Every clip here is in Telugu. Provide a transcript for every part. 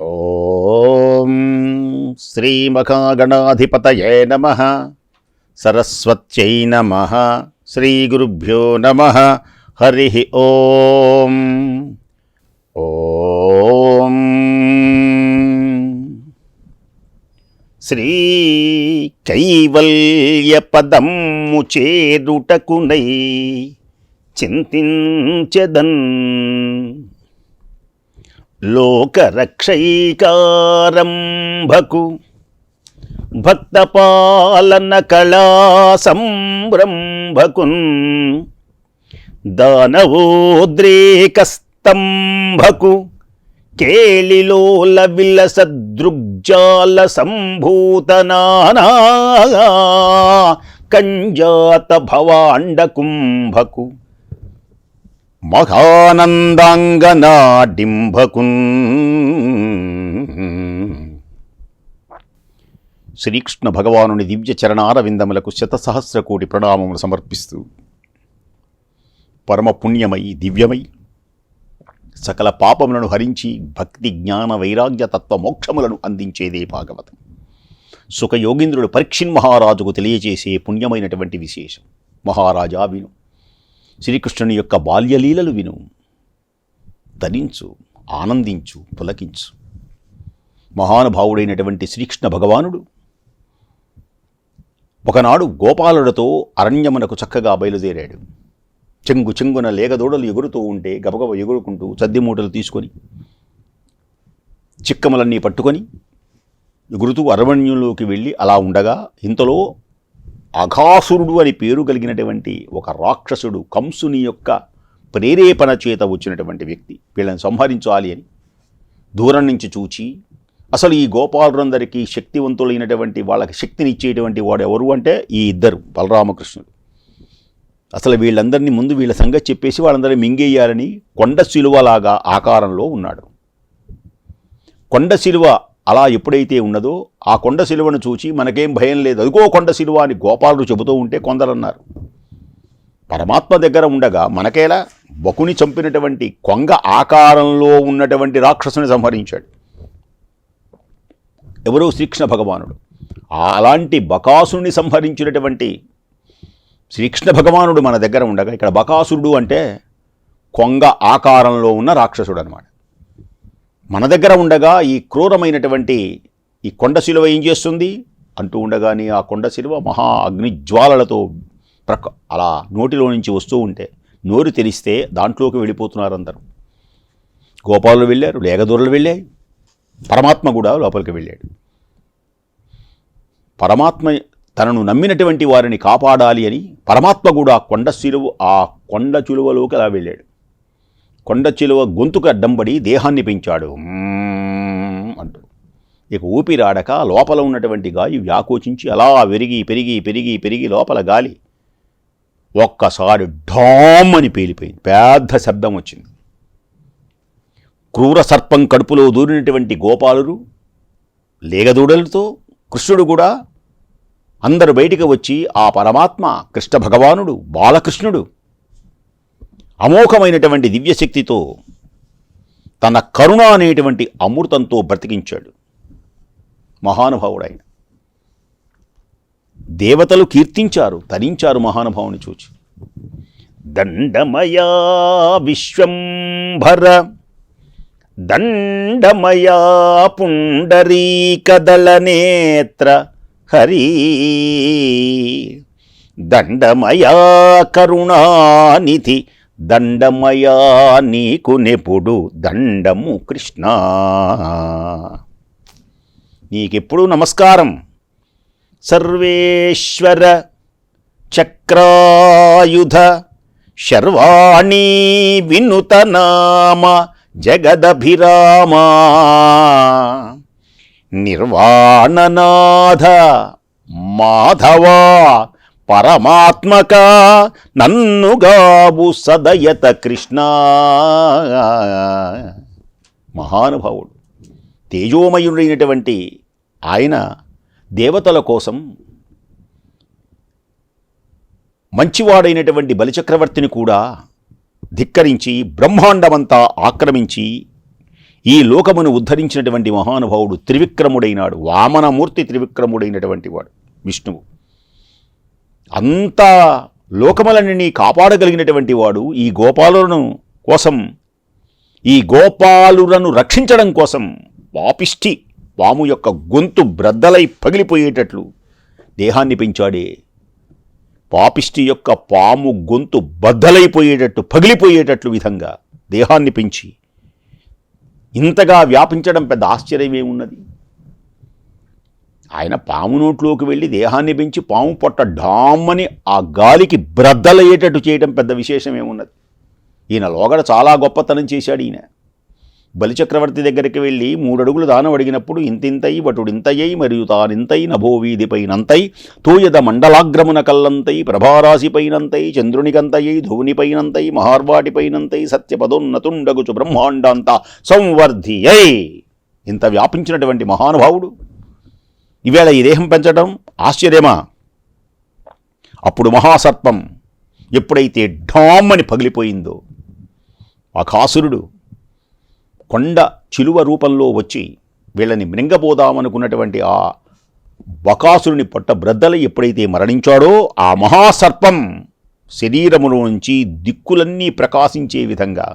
ఓం శ్రీమఖాగణాధిపతయే నమ. సరస్వత్యై నమ. శ్రీగురుభ్యో నమ. హరి ఓం. ఓం. శ్రీ కైవల్యపదము చేరుటకునై చింతించదన్ లోకరక్షైకారంభకు భక్తపాలన కళా సంరంభకున్ దానవోద్రేకస్తంభకు కేళిలోల విలసదృగ్జాల సంభూతనానా కంజాత భవాండ కుంభకు మహానందాంగనాడింభకున్ శ్రీకృష్ణ భగవానుని దివ్య చరణారవిందములకు శతసహస్ర కోటి ప్రణామములు సమర్పిస్తూ పరమ పుణ్యమై దివ్యమై సకల పాపములను హరించి భక్తి జ్ఞాన వైరాగ్య తత్వ మోక్షములను అందించేదే భాగవతం. సుఖయోగీంద్రుడు పరీక్షిన్ మహారాజుకు తెలియజేసే పుణ్యమైనటువంటి విశేషం. మహారాజా విను. శ్రీకృష్ణుని యొక్క బాల్యలీలలు విను. ధరించు ఆనందించు పులకించు. మహానుభావుడైనటువంటి శ్రీకృష్ణ భగవానుడు ఒకనాడు గోపాలుడితో అరణ్యమునకు చక్కగా బయలుదేరాడు. చెంగు చెంగున లేగదూడలు ఎగురుతూ ఉంటే గబగబ ఎగురుకుంటూ చద్ది మూటలు తీసుకొని చిక్కములన్నీ పట్టుకొని ఎగురుతూ అరణ్యంలోకి వెళ్ళి అలా ఉండగా ఇంతలో అఘాసురుడు అని పేరు కలిగినటువంటి ఒక రాక్షసుడు కంసుని యొక్క ప్రేరేపణ చేత వచ్చినటువంటి వ్యక్తి. వీళ్ళని సంహరించాలి అని దూరం నుంచి చూచి అసలు ఈ గోపాలురందరికీ శక్తివంతులైనటువంటి వాళ్ళకి శక్తిని ఇచ్చేటువంటి వాడు ఎవరు అంటే ఈ ఇద్దరు బలరామకృష్ణుడు. అసలు వీళ్ళందరినీ ముందు వీళ్ళ సంగతి చెప్పేసి వాళ్ళందరినీ మింగేయాలని కొండ శిలువలాగా ఆకారంలో ఉన్నాడు. కొండ శిలువ అలా ఎప్పుడైతే ఉన్నదో ఆ కొండ శిలువను చూచి మనకేం భయం లేదు. అదిగో కొండ శిలువ అని గోపాలుడు చెబుతూ ఉంటే కొందరన్నారు. పరమాత్మ దగ్గర ఉండగా మనకేలా? బకుని చంపినటువంటి కొంగ ఆకారంలో ఉన్నటువంటి రాక్షసుని సంహరించాడు. ఎవరో శ్రీకృష్ణ భగవానుడు. అలాంటి బకాసుని సంహరించినటువంటి శ్రీకృష్ణ భగవానుడు మన దగ్గర ఉండగా ఇక్కడ బకాసురుడు అంటే కొంగ ఆకారంలో ఉన్న రాక్షసుడు అనమాట మన దగ్గర ఉండగా ఈ క్రూరమైనటువంటి ఈ కొండ శిలువ ఏం చేస్తుంది? అంటూ ఉండగానే ఆ కొండ శిలువ మహా అగ్నిజ్వాలలతో ప్రక అలా నోటిలో నుంచి వస్తూ ఉంటే నోరు తెరిస్తే దాంట్లోకి వెళ్ళిపోతున్నారు అందరూ గోపాలు వెళ్ళారు లేగదూరలు వెళ్ళాయి. పరమాత్మ కూడా లోపలికి వెళ్ళాడు. పరమాత్మ తనను నమ్మినటువంటి వారిని కాపాడాలి అని పరమాత్మ కూడా కొండ శిలువ ఆ కొండ చులువలోకి అలా వెళ్ళాడు. కొండ చిలువ గొంతుకు అడ్డంబడి దేహాన్ని పెంచాడు. అంటూ. ఇక ఊపిరాడక లోపల ఉన్నటువంటి గాలి వ్యాకోచించి అలా పెరిగి పెరిగి పెరిగి పెరిగి లోపల గాలి ఒక్కసారి ఢామ్ అని పేలిపోయింది. పెద్ద శబ్దం వచ్చింది. క్రూర సర్పం కడుపులో దూరినటువంటి గోపాలురు లేగదూడలతో కృష్ణుడు కూడా అందరు బయటికి వచ్చి ఆ పరమాత్మ కృష్ణ భగవానుడు బాలకృష్ణుడు అమోఘమైనటువంటి దివ్యశక్తితో తన కరుణ అనేటువంటి అమృతంతో బ్రతికించాడు. మహానుభావుడైన. దేవతలు కీర్తించారు తరించారు మహానుభావుని చూచి. దండమయా విశ్వంభర దండమయా పుండరీకదళనేత్ర హరి. దండమయా కరుణానిధి దండమయా నీకు నెపుడు దండము కృష్ణ. నీకెప్పుడు నమస్కారం. సర్వేశ్వర చక్రాయుధ శర్వాణి వినుతనామ జగదభిరామా. నిర్వాణనాథ మాధవా పరమాత్మక నన్నుగాబు సదయత కృష్ణ. మహానుభావుడు తేజోమయుడైనటువంటి ఆయన దేవతల కోసం మంచివాడైనటువంటి బలిచక్రవర్తిని కూడా ధిక్కరించి బ్రహ్మాండమంతా ఆక్రమించి ఈ లోకమును ఉద్ధరించినటువంటి మహానుభావుడు త్రివిక్రముడైనాడు వామనమూర్తి త్రివిక్రముడైనటువంటి వాడు విష్ణువు. అంత లోకములన్నీ కాపాడగలిగినటువంటి వాడు ఈ గోపాలులను కోసం ఈ గోపాలులను రక్షించడం కోసం పాపిష్టి పాము యొక్క గొంతు బ్రద్దలై పగిలిపోయేటట్లు దేహాన్ని పెంచాడే. పాపిష్టి యొక్క పాము గొంతు బద్దలైపోయేటట్టు పగిలిపోయేటట్లు విధంగా దేహాన్ని పెంచి ఇంతగా వ్యాపించడం పెద్ద ఆశ్చర్యమేమున్నది ఆయన పాము నోట్లోకి వెళ్ళి దేహాన్ని పెంచి పాము పొట్ట డామ్మని ఆ గాలికి బ్రద్దలయ్యేటట్టు చేయడం పెద్ద విశేషమేమున్నది. ఈయన లోగడ చాలా గొప్పతనం చేశాడు ఈయన. బలిచక్రవర్తి దగ్గరికి వెళ్ళి మూడడుగులు దానం అడిగినప్పుడు ఇంతింతై వటుడింతయ్యై మరియు తానింతై నభోవీధిపైనంతై తూయద మండలాగ్రమున కల్లంతై ప్రభారాశిపైనంతై చంద్రునికంతయ్యై ధువునిపైనంతై మహార్వాటిపైనంతై సత్యపదోన్నతుండగుచు బ్రహ్మాండాంత సంవర్ధియై. ఇంత వ్యాపించినటువంటి మహానుభావుడు ఈవేళ ఈ దేహం పెంచడం ఆశ్చర్యమా? అప్పుడు మహాసర్పం ఎప్పుడైతే ఢామ్మని పగిలిపోయిందో అకాసురుడు కొండ చిలువ రూపంలో వచ్చి వీళ్ళని మృంగబోదామనుకున్నటువంటి ఆ బకాసురుని పొట్ట బ్రద్దల ఎప్పుడైతే మరణించాడో ఆ మహాసర్పం శరీరములో నుంచి దిక్కులన్నీ ప్రకాశించే విధంగా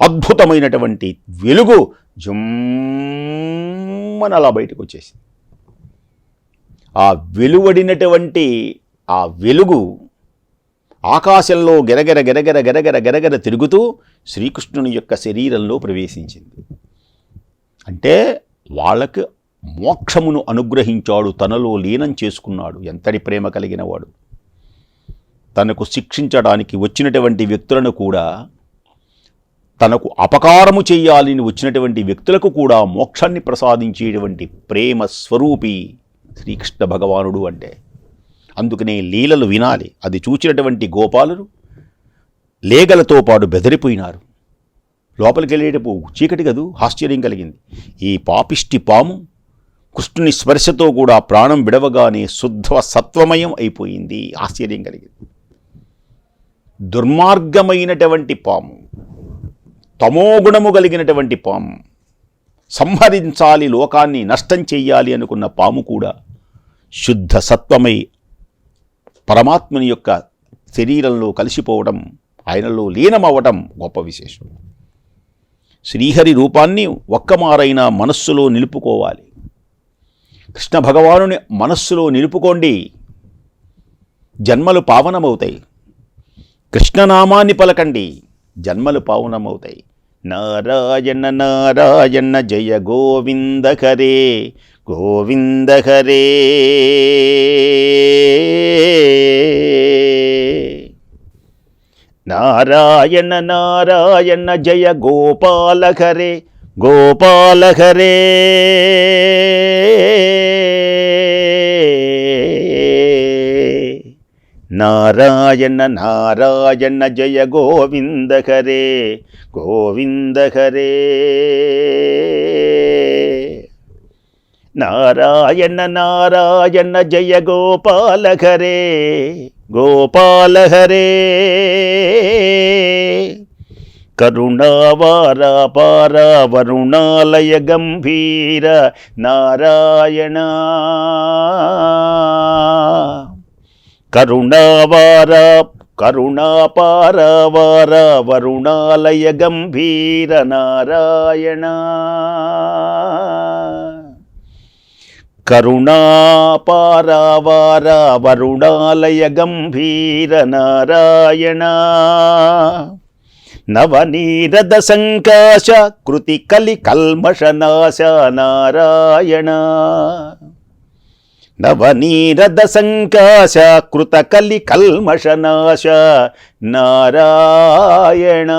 అద్భుతమైనటువంటి వెలుగు జుమ్మని అలా బయటకు వచ్చేసింది. ఆ వెలువడినటువంటి ఆ వెలుగు ఆకాశంలో గెరగెర గెరగెర గెరగెర గెరగెర తిరుగుతూ శ్రీకృష్ణుని యొక్క శరీరంలో ప్రవేశించింది. అంటే వాళ్ళకి మోక్షమును అనుగ్రహించాడు తనలో లీనం చేసుకున్నాడు ఎంతటి ప్రేమ కలిగిన వాడు. తనకు శిక్షించడానికి వచ్చినటువంటి వ్యక్తులను కూడా తనకు అపకారము చేయాలని వచ్చినటువంటి వ్యక్తులకు కూడా మోక్షాన్ని ప్రసాదించేటువంటి ప్రేమ స్వరూపి శ్రీకృష్ణ భగవానుడు అంటే. అందుకనే లీలలు వినాలి. అది చూచినటువంటి గోపాలులు లేగలతో పాటు బెదిరిపోయినారు. లోపలికి వెళ్ళేటప్పుడు చీకటి కదూ ఆశ్చర్యం కలిగింది. ఈ పాపిష్టి పాము కృష్ణుని స్పర్శతో కూడా ప్రాణం విడవగానే శుద్ధ సత్వమయం అయిపోయింది. ఆశ్చర్యం కలిగింది. దుర్మార్గమైనటువంటి పాము తమోగుణము కలిగినటువంటి పాము సంహరించాలి లోకాన్ని నష్టం చెయ్యాలి అనుకున్న పాము కూడా శుద్ధ సత్వమై పరమాత్మని యొక్క శరీరంలో కలిసిపోవడం ఆయనలో లీనమవ్వడం గొప్ప విశేషం. శ్రీహరి రూపాన్ని ఒక్కమారైన మనస్సులో నిలుపుకోవాలి. కృష్ణ భగవానుని మనస్సులో నిలుపుకోండి. జన్మలు పావనమవుతాయి. కృష్ణనామాన్ని పలకండి. జన్మలు పావనమవుతాయి. నారాయణ నారాయణ జయ గోవింద హరే గోవింద హరే. నారాయణ నారాయణ జయ గోపాల హరే గోపాల హరే. నారాయణ నారాయణ జయ గోవింద హరే గోవింద హరే నారాయణ నారాయణ జయ గోపాల హరే గోపాల హరే కరుణావార పార వరుణాలయ గంభీర నారాయణ కరుణావార కరుణాపారవార వరుణాలయ గంభీర నారాయణ కరుణాపారావార వరుణాలయ గంభీర నారాయణ నవనీరద సంకాశ కృతి కలి కల్మషనాశ నారాయణ. నవనీరద సంకాశ కృత కలి కల్మషనాశ నారాయణ.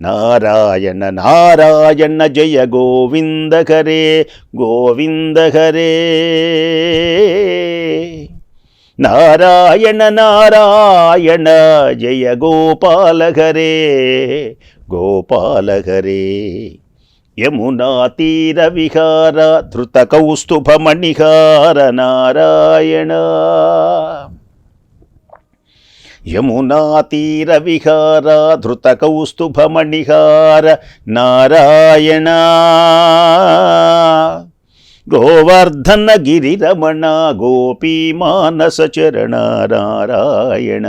నారాయణ నారాయణ జయ గోవింద హరే గోవింద హరే. నారాయణ నారాయణ జయ గోపాల హరే గోపాల హరే. యమునా తీర విహార ధృత కౌస్తుభ నారాయణ. యమునా తీర విహార ధృత కౌస్తుభమణిహార నారాయణ. గోవర్ధన గిరిరమణ గోపీ మానస చరణ నారాయణ.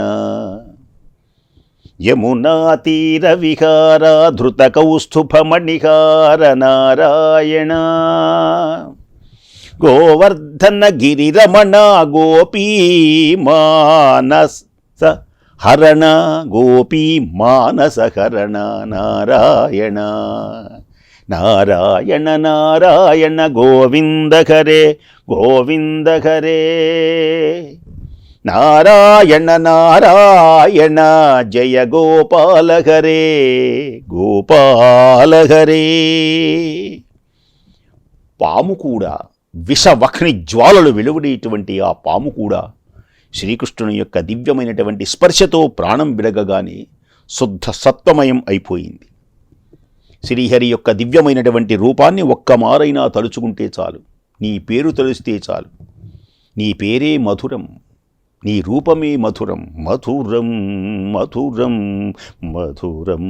యమునా తీర కౌస్తుభమణిహార నారాయణ. గోవర్ధన గిరిరమణ గోపీ మానస హరణ గోపీ మానస హరణ నారాయణ. నారాయణ నారాయణ గోవింద హరే గోవింద హరే. నారాయణ నారాయణ జయ గోపాల హరే గోపాల హరే. పాము కూడా విషవక్ని జ్వాలలు వెలువడేటువంటి ఆ పాము కూడా శ్రీకృష్ణుని యొక్క దివ్యమైనటువంటి స్పర్శతో ప్రాణం విడగగానే శుద్ధ సత్వమయం అయిపోయింది. శ్రీహరి యొక్క దివ్యమైనటువంటి రూపాన్ని ఒక్క మారైనా తలుచుకుంటే చాలు. నీ పేరు తలుస్తే చాలు. నీ పేరే మధురం. నీ రూపమే మధురం మధురం మధురం మధురం.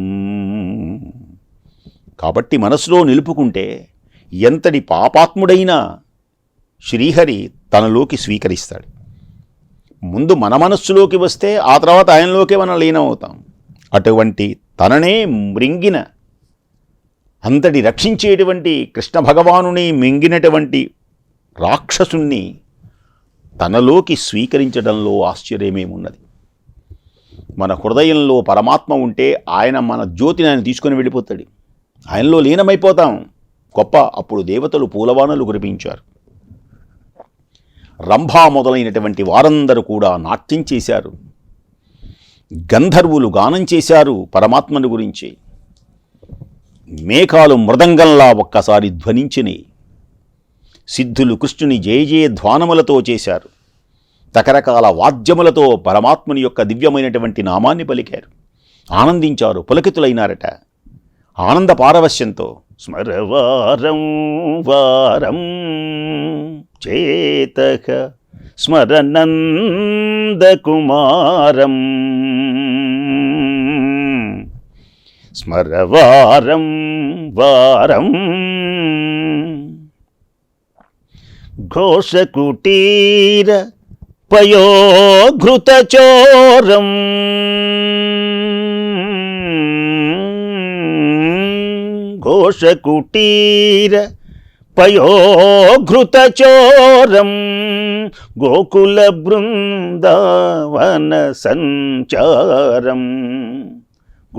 కాబట్టి మనసులో నిలుపుకుంటే ఎంతటి పాపాత్ముడైనా శ్రీహరి తనలోకి స్వీకరిస్తాడు. ముందు మన మనస్సులోకి వస్తే ఆ తర్వాత ఆయనలోకే మనం లీనమవుతాం. అటువంటి తననే మృంగిన అంతటి రక్షించేటువంటి కృష్ణ భగవానుని మింగినటువంటి రాక్షసుణ్ణి తనలోకి స్వీకరించడంలో ఆశ్చర్యమేమున్నది? మన హృదయంలో పరమాత్మ ఉంటే ఆయన మన జ్యోతిని ఆయన తీసుకొని వెళ్ళిపోతాడు. ఆయనలో లీనమైపోతాం. గొప్ప అప్పుడు దేవతలు పూలవానలు కురిపించారు. రంభా మొదలైనటువంటి వారందరూ కూడా నాట్యం చేశారు. గంధర్వులు గానం చేశారు పరమాత్మను గురించి. మేఘాలు మృదంగంలా ఒక్కసారి ధ్వనించినాయి. సిద్ధులు కృష్ణుని జయ జయ ధ్వానములతో చేశారు. రకరకాల వాద్యములతో పరమాత్ముని యొక్క దివ్యమైనటువంటి నామాన్ని పలికారు. ఆనందించారు పులకితులైనారట. ఆనంద పారవశ్యంతో స్మరవారం వారం చేతక స్మరనందకుమారం స్మరవారం వారం ఘోషకుటీర పయోఘృతచోరం. ఘోషకుటీర పయోఘృతచోరం. గోకుల బృందావన సంచారం.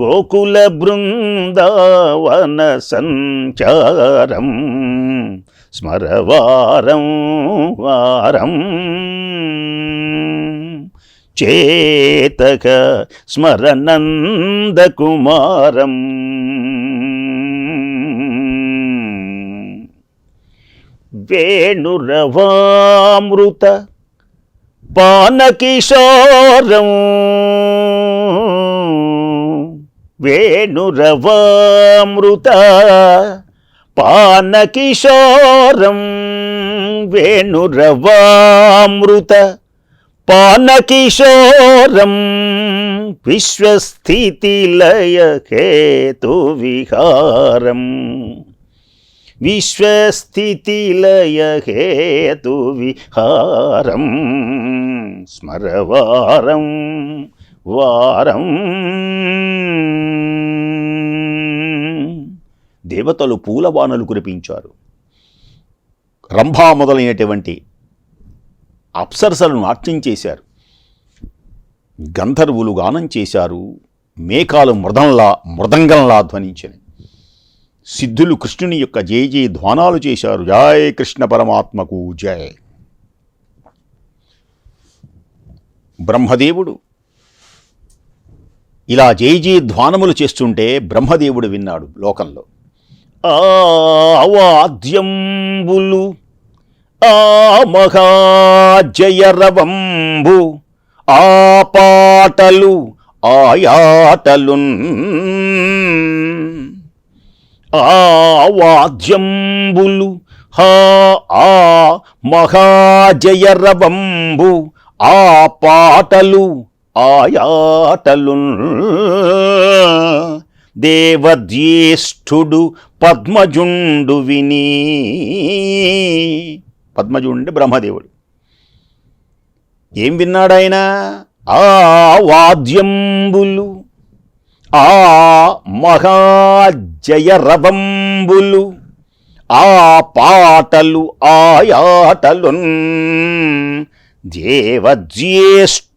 గోకుల బృందావన సంచారం స్మరవారం వారం. చేతక స్మరనందకుమారం. వేణురవామృత పానకిశోరం వేణురవామృత పానకిశోరం వేణురవామృత పానకిశోరం విశ్వస్థితిలయ హేతు విహారం విశ్వస్థితిలయ విహారం స్మరవారం. వారం. దేవతలు పూలవానలు కురిపించారు. రంభా మొదలైనటువంటి అప్సరసలను నాట్యం చేశారు. గంధర్వులు గానం చేశారు. మేకాలు మృదంలా మృదంగంలా ధ్వనించని సిద్ధులు కృష్ణుని యొక్క జయ జయ ధ్వానాలు చేశారు. జయ కృష్ణ పరమాత్మకు జయ. బ్రహ్మదేవుడు ఇలా జయ ధ్వానములు చేస్తుంటే బ్రహ్మదేవుడు విన్నాడు లోకంలో. ఆ ఆ మహాజయరవంబు ఆ పాటలు ఆయాటలున్. ఆ హా ఆ మహాజయరవంబు ఆ పాటలు ఆయాటలున్ దేవజ్యేష్ఠుడు పద్మజుండు విని. పద్మజుండు బ్రహ్మదేవుడు. ఏం విన్నాడాయన? ఆ వాద్యంబులు ఆ మహాజయరవంబులు ఆ పాటలు ఆయాటలు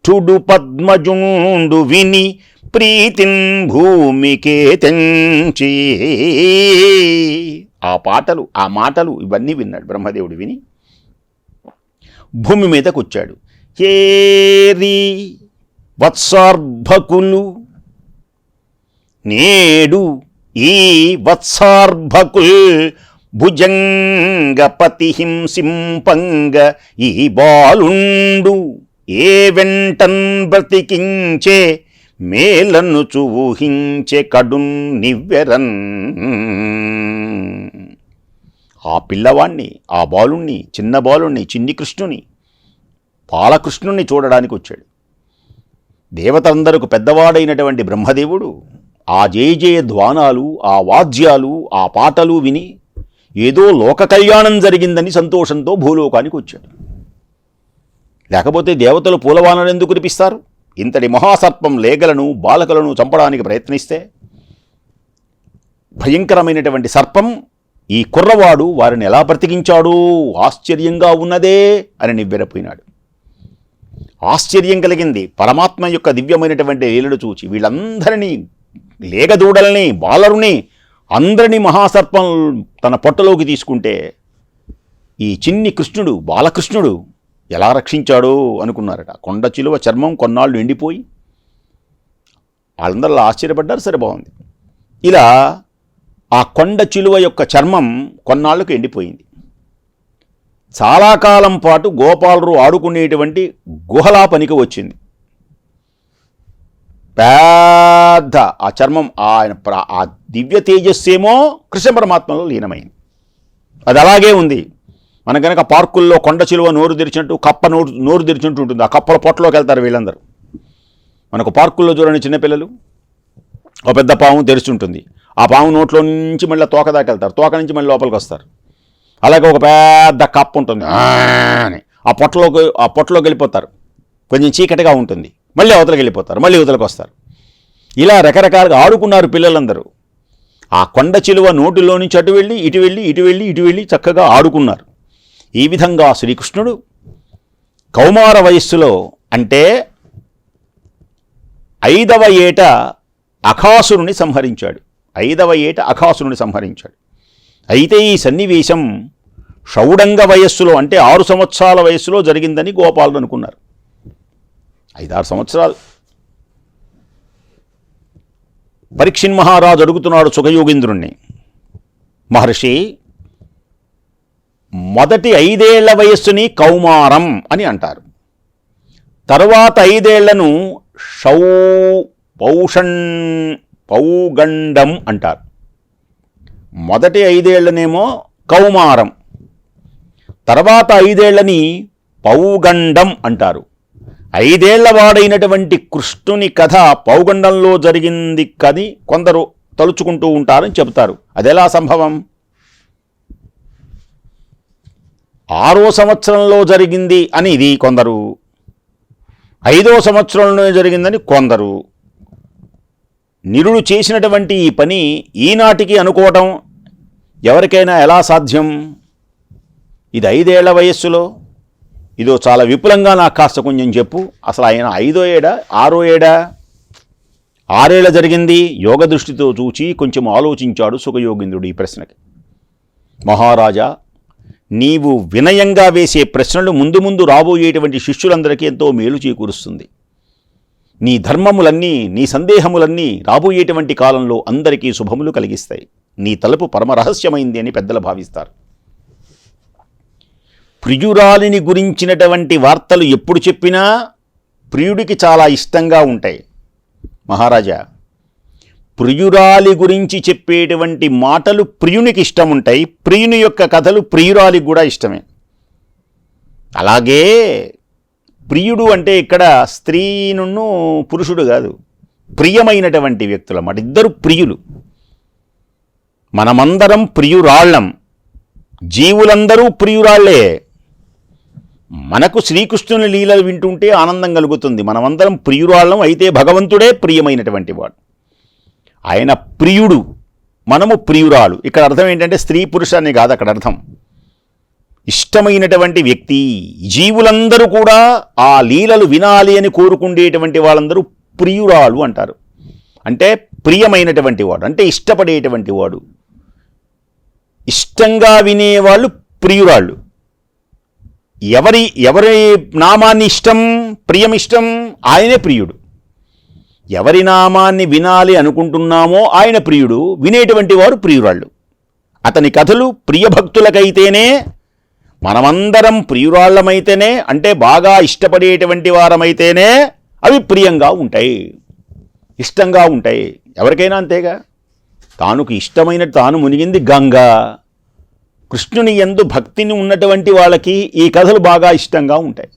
తుడు పద్మజుండు విని ప్రీతిన్ భూమికే తెంచి. ఆ పాటలు ఆ మాటలు ఇవన్నీ విన్నాడు బ్రహ్మదేవుడు విని. భూమి మీదకు వచ్చాడు ఏరి వత్సార్భకులు నేడు ఈ వత్సార్భకుల్ భుజంగపతి హింసింపంగ ఈ బాలుండు. ఏ వెంటన్ బ్రతికించే మేలను చూహించే కడున్ నివ్వెరన్. ఆ పిల్లవాణ్ణి ఆ బాలుణ్ణి చిన్న బాలుణ్ణి చిన్ని కృష్ణుని బాలకృష్ణుణ్ణి చూడడానికి వచ్చాడు. దేవతలందరకు పెద్దవాడైనటువంటి బ్రహ్మదేవుడు ఆ జయ జయ ధ్వానాలు ఆ వాద్యాలు ఆ పాటలు విని ఏదో లోక కళ్యాణం జరిగిందని సంతోషంతో భూలోకానికి వచ్చాడు. లేకపోతే దేవతలు పూలవానలు ఎందుకు కురిపిస్తారు? ఇంతటి మహాసర్పం లేగలను బాలకలను చంపడానికి ప్రయత్నిస్తే భయంకరమైనటువంటి సర్పం ఈ కుర్రవాడు వారిని ఎలా బ్రతికించాడు? ఆశ్చర్యంగా ఉన్నదే అని నివ్వెరపోయినాడు. ఆశ్చర్యం కలిగింది. పరమాత్మ యొక్క దివ్యమైనటువంటి లీలలు చూచి వీళ్ళందరినీ లేగదూడల్ని బాలరుని అందరినీ మహాసర్పం తన పొట్టలోకి తీసుకుంటే ఈ చిన్ని కృష్ణుడు బాలకృష్ణుడు ఎలా రక్షించాడో అనుకున్నారట. కొండ చిలువ చర్మం కొన్నాళ్ళు ఎండిపోయి వాళ్ళందరూ ఆశ్చర్యపడ్డారు. సరే బాగుంది. ఇలా ఆ కొండ చిలువ యొక్క చర్మం కొన్నాళ్ళకు ఎండిపోయింది. చాలా కాలం పాటు గోపాలరు ఆడుకునేటువంటి గుహలా పనికి వచ్చింది. పెద్ద ఆ చర్మం ఆయన ప్ర- ఆ దివ్య తేజస్సేమో కృష్ణ పరమాత్మలో లీనమైంది. అది అలాగే ఉంది. మన కనుక పార్కుల్లో కొండ చిలువ నోరు తెరిచినట్టు కప్ప నోరు నోరు తెరిచినట్టు ఉంటుంది. ఆ కప్పల పొట్టలోకి వెళ్తారు వీళ్ళందరూ. మనకు పార్కుల్లో చూడండి చిన్నపిల్లలు ఒక పెద్ద పాము తెరుచుంటుంది ఉంటుంది. ఆ పాము నోట్లో నుంచి మళ్ళీ తోక దాకా వెళ్తారు. తోక నుంచి మళ్ళీ లోపలికి వస్తారు. అలాగే ఒక పెద్ద కప్ప ఉంటుంది. ఆ అని. ఆ పొట్టలోకి ఆ పొట్టలోకి వెళ్ళిపోతారు. కొంచెం చీకటిగా ఉంటుంది. మళ్ళీ అవతలకి వెళ్ళిపోతారు. మళ్ళీ అవతలకు వస్తారు. ఇలా రకరకాలుగా ఆడుకున్నారు పిల్లలందరూ. ఆ కొండ చిలువ నోటిలో నుంచి అటు వెళ్ళి ఇటు వెళ్ళి ఇటు వెళ్ళి ఇటు వెళ్ళి చక్కగా ఆడుకున్నారు. ఈ విధంగా శ్రీకృష్ణుడు కౌమార వయస్సులో అంటే ఐదవ ఏట అఖాసురుని సంహరించాడు. ఐదవ ఏట అఖాసురుని సంహరించాడు. అయితే ఈ సన్నివేశం షౌడంగ వయస్సులో అంటే ఆరు సంవత్సరాల వయస్సులో జరిగిందని గోపాలు అనుకున్నారు. ఐదారు సంవత్సరాలు. పరీక్షిన్ మహారాజు అడుగుతున్నాడు సుఖయోగేంద్రుణ్ణి. మహర్షి మొదటి ఐదేళ్ళ వయస్సుని కౌమారం అని అంటారు. తరువాత ఐదేళ్ళను షౌ పౌషణ్ పౌగండం అంటారు. మొదటి ఐదేళ్ళనేమో కౌమారం. తర్వాత ఐదేళ్ళని పౌగండం అంటారు. ఐదేళ్ళ వాడైనటువంటి కృష్ణుని కథ పౌగండంలో జరిగింది కది కొందరు తలుచుకుంటూ ఉంటారని చెబుతారు. అదెలా సంభవం? ఆరో సంవత్సరంలో జరిగింది అని ఇది కొందరు. ఐదో సంవత్సరంలో జరిగిందని కొందరు. నిరుడు చేసినటువంటి ఈ పని ఈనాటికి అనుకోవటం ఎవరికైనా ఎలా సాధ్యం? ఇది ఐదేళ్ళ వయస్సులో. ఇదో చాలా విపులంగా నాకు కాస్త కొంచెం చెప్పు. అసలు ఆయన ఐదో ఏడా ఆరో ఏడా? ఆరేళ్ళ జరిగింది. యోగ దృష్టితో చూచి కొంచెం ఆలోచించాడు సుఖయోగింద్రుడు ఈ ప్రశ్నకి. మహారాజా నీవు వినయంగా వేసే ప్రశ్నలు ముందు ముందు రాబోయేటువంటి శిష్యులందరికీ ఎంతో మేలు చేకూరుస్తుంది. నీ ధర్మములన్నీ నీ సందేహములన్నీ రాబోయేటువంటి కాలంలో అందరికీ శుభములు కలిగిస్తాయి. నీ తలుపు పరమరహస్యమైంది అని పెద్దలు భావిస్తారు. ప్రియురాలిని గురించినటువంటి వార్తలు ఎప్పుడు చెప్పినా ప్రియుడికి చాలా ఇష్టంగా ఉంటాయి. మహారాజా ప్రియురాలి గురించి చెప్పేటువంటి మాటలు ప్రియునికి ఇష్టం ఉంటాయి ప్రియుని యొక్క కథలు ప్రియురాలికి కూడా ఇష్టమే. అలాగే ప్రియుడు అంటే ఇక్కడ స్త్రీ పురుషుడు కాదు. ప్రియమైనటువంటి వ్యక్తులు అన్నమాట. ఇద్దరు ప్రియులు. మనమందరం ప్రియురాళ్ళం. జీవులందరూ ప్రియురాళ్ళే మనకు శ్రీకృష్ణుని లీలలు వింటుంటే ఆనందం కలుగుతుంది. మనమందరం ప్రియురాళ్ళం అయితే భగవంతుడే ప్రియమైనటువంటి వాడు. ఆయన ప్రియుడు మనము ప్రియురాలు. ఇక్కడ అర్థం ఏంటంటే స్త్రీ పురుషాన్ని కాదు అక్కడ అర్థం. ఇష్టమైనటువంటి వ్యక్తి జీవులందరూ కూడా ఆ లీలలు వినాలి అని కోరుకుండేటువంటి వాళ్ళందరూ ప్రియురాలు అంటారు. అంటే ప్రియమైనటువంటి వాడు అంటే ఇష్టపడేటువంటి వాడు. ఇష్టంగా వినేవాళ్ళు ప్రియురాళ్ళు. ఎవరి ఎవరి నామాన్ని ఇష్టం ప్రియమిష్టం ఆయనే ప్రియుడు. ఎవరి నామాన్ని వినాలి అనుకుంటున్నామో ఆయన ప్రియుడు వినేటువంటి వారు ప్రియురాళ్ళు. అతని కథలు ప్రియభక్తులకైతేనే మనమందరం ప్రియురాళ్ళమైతేనే అంటే బాగా ఇష్టపడేటువంటి వారమైతేనే అవి ప్రియంగా ఉంటాయి ఇష్టంగా ఉంటాయి. ఎవరికైనా అంతేగా? తానుకు ఇష్టమైన తాను మునిగింది గంగ. కృష్ణుని ఎందు భక్తిని ఉన్నటువంటి వాళ్ళకి ఈ కథలు బాగా ఇష్టంగా ఉంటాయి.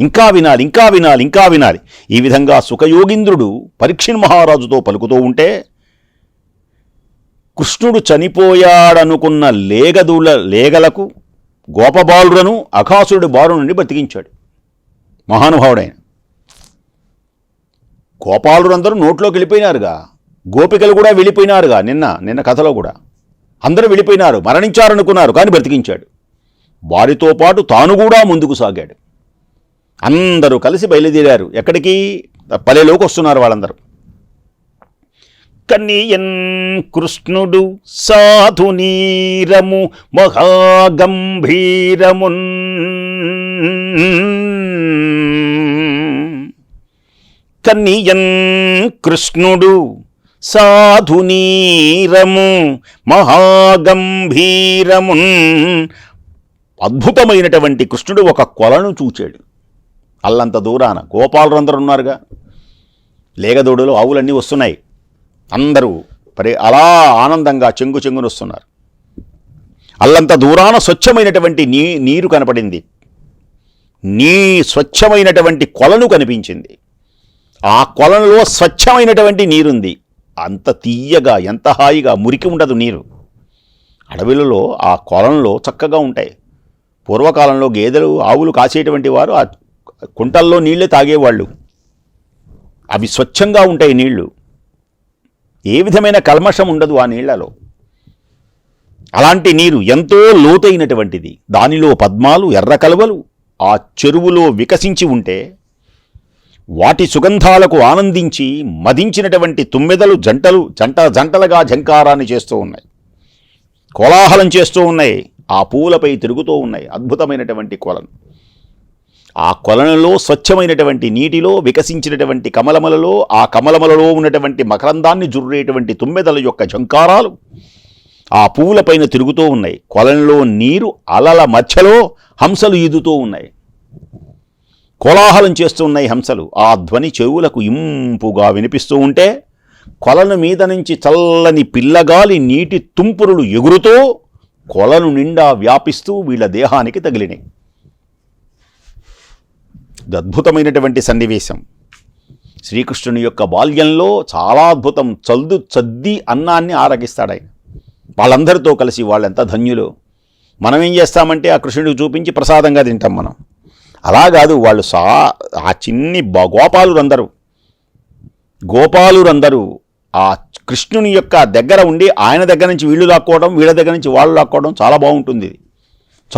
ఇంకా వినాలి ఇంకా వినాలి ఇంకా వినాలి. ఈ విధంగా సుఖయోగీంద్రుడు పరీక్షణ్ మహారాజుతో పలుకుతూ ఉంటే కృష్ణుడు చనిపోయాడనుకున్న లేగదుల లేగలకు గోపబాలులను అఖాసురుడి బారు నుండి బతికించాడు. మహానుభావుడైన. గోపాలురందరూ నోట్లోకి వెళ్ళిపోయినారుగా. గోపికలు కూడా వెళ్ళిపోయినారుగా నిన్న నిన్న కథలో కూడా. అందరూ వెళ్ళిపోయినారు మరణించారనుకున్నారు కానీ బ్రతికించాడు వారితో పాటు తాను కూడా ముందుకు సాగాడు. అందరూ కలిసి బయలుదేరారు. ఎక్కడికి? పల్లెలోకి వస్తున్నారు వాళ్ళందరూ. కన్నీయన్ కృష్ణుడు సాధు నీరము మహాగంభీరమున్. కన్నీయన్ కృష్ణుడు సాధు నీరము మహాగంభీరమున్. అద్భుతమైనటువంటి కృష్ణుడు ఒక కొలను చూచాడు. అల్లంత దూరాన గోపాలురందరూ ఉన్నారుగా. లేగదోడులు ఆవులన్నీ వస్తున్నాయి. అందరూ పరి అలా ఆనందంగా చెంగు చెంగును వస్తున్నారు. అల్లంత దూరాన స్వచ్ఛమైనటువంటి నీ నీరు కనపడింది. నీ స్వచ్ఛమైనటువంటి కొలను కనిపించింది. ఆ కొలనులో స్వచ్ఛమైనటువంటి నీరుంది. అంత తీయగా ఎంత హాయిగా మురికి ఉండదు నీరు. అడవిలలో ఆ కొలంలో చక్కగా ఉంటాయి. పూర్వకాలంలో గేదెలు ఆవులు కాసేటువంటి వారు ఆ కుంటల్లో నీళ్ళే తాగేవాళ్ళు. అవి స్వచ్ఛంగా ఉంటాయి నీళ్ళు. ఏ విధమైన కల్మషం ఉండదు ఆ నీళ్ళలో. అలాంటి నీరు ఎంతో లోతైనటువంటిది. దానిలో పద్మాలు ఎర్ర కలువలు ఆ చెరువులో వికసించి ఉంటే వాటి సుగంధాలకు ఆనందించి మదించినటువంటి తుమ్మెదలు జంటలు జంట జంటలుగా జంకారాన్ని చేస్తూ ఉన్నాయి. కోలాహలం చేస్తూ ఉన్నాయి. ఆ పూలపై తిరుగుతూ ఉన్నాయి. అద్భుతమైనటువంటి కొలను ఆ కొలనులో స్వచ్ఛమైనటువంటి నీటిలో వికసించినటువంటి కమలమలలో ఆ కమలమలలో ఉన్నటువంటి మకరందాన్ని జుర్రేటువంటి తుమ్మెదల యొక్క జంకారాలు ఆ పువ్వులపైన తిరుగుతూ ఉన్నాయి. కొలంలో నీరు అలల మధ్యలో హంసలు ఈదుతూ ఉన్నాయి. కోలాహలం చేస్తూ ఉన్నాయి హంసలు. ఆ ధ్వని చెవులకు ఇంపుగా వినిపిస్తూ ఉంటే కొలను మీద నుంచి చల్లని పిల్లగాలి నీటి తుంపురులు ఎగురుతూ కొలను నిండా వ్యాపిస్తూ వీళ్ళ దేహానికి తగిలినాయి. అద్భుతమైనటువంటి సన్నివేశం. శ్రీకృష్ణుని యొక్క బాల్యంలో చాలా అద్భుతం. చల్దు చద్ది అన్నాన్ని ఆరగిస్తాడు ఆయన వాళ్ళందరితో కలిసి వాళ్ళెంత ధన్యులు. మనం ఏం చేస్తామంటే ఆ కృష్ణుడికి చూపించి ప్రసాదంగా తింటాం మనం. అలా కాదు వాళ్ళు సా ఆ చిన్ని గోపాలురందరూ. గోపాలురందరూ ఆ కృష్ణుని యొక్క దగ్గర ఉండి ఆయన దగ్గర నుంచి వీళ్ళు లాక్కోవడం వీళ్ళ దగ్గర నుంచి వాళ్ళు లాక్కోవడం చాలా బాగుంటుంది. ఇది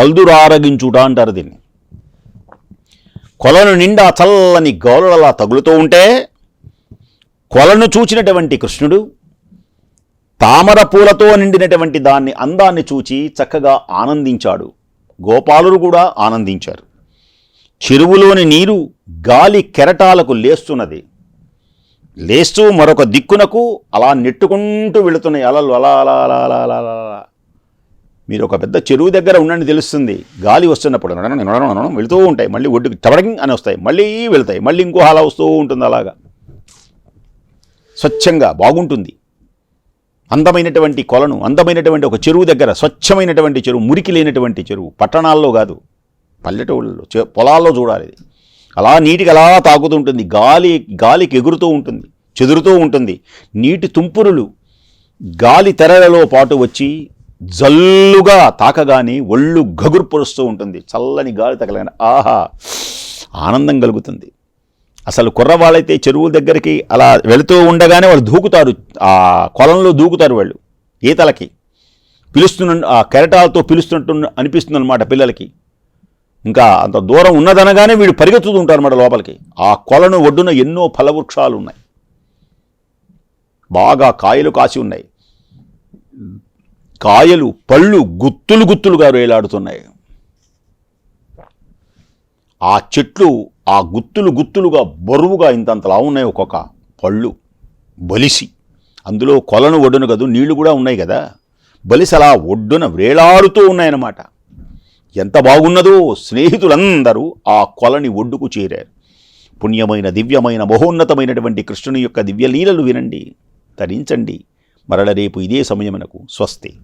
చల్దురారగించుట అంటారు దీన్ని. కొలను నిండా చల్లని గోలలా తగులుతూ ఉంటే కొలను చూచినటువంటి కృష్ణుడు తామర పూలతో నిండినటువంటి దాన్ని అందాన్ని చూచి చక్కగా ఆనందించాడు. గోపాలురు కూడా ఆనందించారు. చెరువులోని నీరు గాలి కెరటాలకు లేస్తున్నది. లేస్తూ మరొక దిక్కునకు అలా నెట్టుకుంటూ వెళుతున్నాయి అలలు అలా అలా అలా అలా అలా అలా అలా మీరు ఒక పెద్ద చెరువు దగ్గర ఉండండి తెలుస్తుంది. గాలి వస్తున్నప్పుడు నడవడం నడన నడన వెళుతూ ఉంటాయి. మళ్ళీ ఒడ్డుకి టబడింగ్ అని వస్తాయి. మళ్ళీ వెళ్తాయి. మళ్ళీ ఇంకో అలా వస్తూ ఉంటుంది అలాగా. స్వచ్ఛంగా బాగుంటుంది. అందమైనటువంటి కొలను అందమైనటువంటి ఒక చెరువు దగ్గర స్వచ్ఛమైనటువంటి చెరువు మురికి లేనటువంటి చెరువు పట్టణాల్లో కాదు. పల్లెటూళ్ళలో పొలాల్లో చూడాలి. అలా నీటికి అలా తాకుతూ ఉంటుంది గాలి గాలికి ఎగురుతూ ఉంటుంది. చెదురుతూ ఉంటుంది. నీటి తుంపురులు గాలి తెరలలో పాటు వచ్చి జల్లుగా తాకగానే ఒళ్ళు గగురు పొరుస్తూ ఉంటుంది. చల్లని గాలి తగలగానే ఆహా ఆనందం కలుగుతుంది. అసలు కుర్రవాళ్ళైతే చెరువుల దగ్గరికి అలా వెళుతూ ఉండగానే వాళ్ళు దూకుతారు. ఆ కొలంలో దూకుతారు వాళ్ళు ఈతలకి. పిలుస్తున్న ఆ కెరటాలతో పిలుస్తున్నట్టు అనిపిస్తుంది అనమాట పిల్లలకి. ఇంకా అంత దూరం ఉన్నదనగానే వీడు పరిగెత్తుతూ ఉంటారు అనమాట లోపలికి. ఆ కొలను ఒడ్డున ఎన్నో ఫలవృక్షాలు ఉన్నాయి. బాగా కాయలు కాసి ఉన్నాయి. కాయలు పళ్ళు గుత్తులు గుత్తులుగా వేలాడుతున్నాయి. ఆ చెట్లు ఆ గుత్తులు గుత్తులుగా బరువుగా ఇంతంతలా ఉన్నాయి ఒక్కొక్క పళ్ళు. బలిసి. అందులో కొలను ఒడ్డున కదా నీళ్ళు కూడా ఉన్నాయి కదా. బలిసి అలా ఒడ్డున వేలాడుతూ ఉన్నాయన్నమాట. ఎంత బాగున్నదో స్నేహితులందరూ ఆ కొలని ఒడ్డుకు చేరారు. పుణ్యమైన దివ్యమైన మహోన్నతమైనటువంటి కృష్ణుని యొక్క దివ్యలీలలు వినండి తరించండి మరల రేపు ఇదే సమయమునకు స్వస్తి.